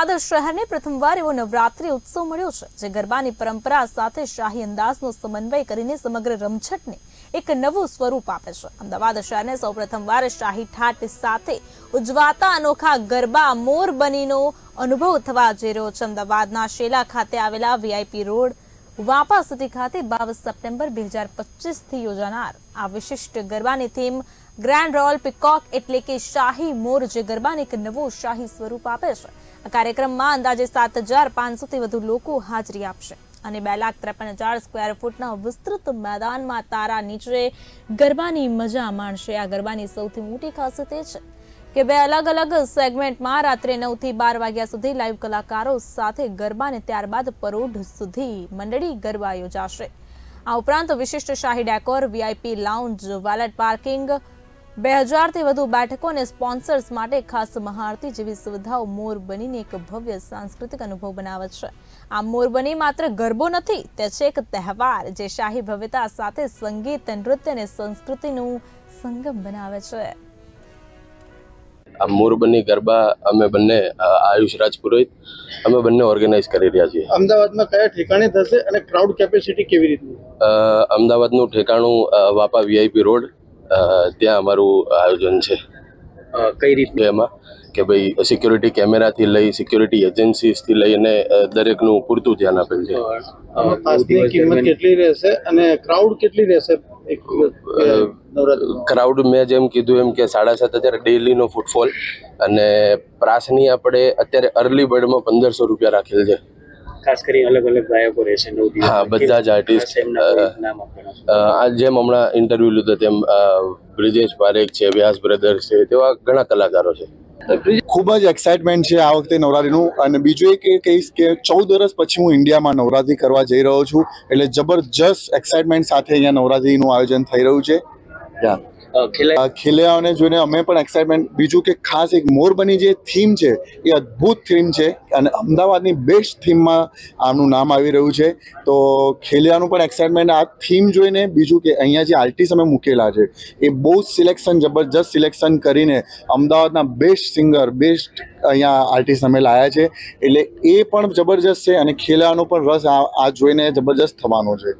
અમદાવાદ શહેરને પ્રથમવાર એવો નવરાત્રી ઉત્સવ મળ્યો છે, જે ગરબાની પરંપરા સાથે શાહી અંદાજનો સમન્વય કરીને સમગ્ર રમઝટને એક નવું સ્વરૂપ આપે છે. અમદાવાદ શહેરને સૌપ્રથમવાર શાહી ઠાટ સાથે ઉજવાતા અનોખા ગરબા મોર બનીનો અનુભવ થવા જઈ રહ્યો છે. અમદાવાદના શેલા ખાતે આવેલા વીઆઈપી રોડ વાપા સિટી ખાતે બાવીસ સપ્ટેમ્બર બે હજારથી યોજાનાર આ વિશિષ્ટ ગરબાની થીમ ગ્રાન્ડ રોયલ પિકોક એટલે કે શાહી મોર, જે ગરબાને એક નવો શાહી સ્વરૂપ આપે છે. આ કાર્યક્રમમાં અંદાજે સાત હજાર પાંચસોથી વધુ લોકો હાજરી આપશે. અને બે લાખ ત્રેપન હજાર સ્ક્વેર ફૂટના વિસ્તૃત મેદાનમાં તારા નીચે ગરબાની મજા માણશે. આ ગરબાની સૌથી મોટી ખાસિયત એ છે કે બે અલગ અલગ સેગમેન્ટમાં રાત્રે નવથી બાર વાગ્યા સુધી લાઈવ કલાકારો સાથે ગરબા અને ત્યારબાદ પરોઢ સુધી મંડળી ગરબા યોજાશે. આ ઉપરાંત વિશિષ્ટ શાહી decor VIP lounge valet parking, બે હજારથી વધુ બેઠકો અને સ્પોન્સર્સ માટે ખાસ મહાઆરતી જેવી સુવિધાઓ મોર એક ભવ્ય સાંસ્કૃતિક અનુભવ બનાવે છે. આ મોરબની માત્ર ગરબો નથી, તે છે એક તહેવાર જે શાહી ભવ્યતા સાથે સંગીત, નૃત્ય અને સંસ્કૃતિનું સંગમ બનાવે છે. આ મોરબની ગરબા અમે બંને આયુષ રાજ પુરોહિત અમે બંને ઓર્ગેનાઇઝ કરી રહ્યા છીએ. અમદાવાદમાં કયા ઠેકાણે થશે અને ક્રાઉડ કેપેસિટી કેવી રીતની? અમદાવાદનું ઠેકાણું વાપા વીઆઈપી રોડ ત્યાં અમારું આયોજન છે. કઈ રીતે એમાં કે ભાઈ સિક્યોરિટી કેમેરાથી લઈ સિક્યોરિટી એજન્સીસથી લઈને દરેકનું પૂરતું ધ્યાન આપેલ છે. પાસની કિંમત કેટલી રહેશે અને ક્રાઉડ કેટલી રહેશે? ક્રાઉડ મેં જેમ કીધું એમ કે સાડા સાત હજાર ડેલીનો ફૂટફોલ અને પ્રાસની આપણે અત્યારે અર્લી બર્ડમાં પંદરસો રૂપિયા રાખેલ છે. ખાસ કરી અલગ અલગ ગાયકો રહેશે નવ દિવસ હા, બધા જ છે. અ, આ જેમ હમણાં ઇન્ટરવ્યુ લીધો તેમ બ્રિજેશ પારેખ છે વ્યાસ બ્રધર્સ છે તેવા ઘણા કલાકારો છે. ખૂબ જ એક્સાઇટમેન્ટ છે આ વખતે નવરાત્રીનું. અને બીજું એક એ કહીશ કે ચૌદ વર્ષ પછી હું ઇન્ડિયામાં નવરાત્રી કરવા જઈ રહ્યો છું. એટલે જબરજસ્ત એક્સાઇટમેન્ટ સાથે અહીંયા નવરાત્રીનું આયોજન થઈ રહ્યું છે. ખેલૈયાઓને જોઈને અમે પણ એક્સાઇટમેન્ટ બીજું કે ખાસ એક મોરબની જે થીમ છે એ અદ્ભુત થીમ છે અને અમદાવાદની બેસ્ટ થીમમાં આનું નામ આવી રહ્યું છે. તો ખેલૈયાનું પણ એક્સાઇટમેન્ટ આ થીમ જોઈને બીજું કે અહીંયા જે આર્ટિસ્ટ અમે મૂકેલા છે એ બહુ જ સિલેક્શન જબરજસ્ત સિલેક્શન કરીને અમદાવાદના બેસ્ટ સિંગર બેસ્ટ અહીંયા આર્ટિસ્ટ અમે લાયા છે. એટલે એ પણ જબરજસ્ત છે અને ખેલૈયાનો પણ રસ આ જોઈને જબરજસ્ત થવાનો છે.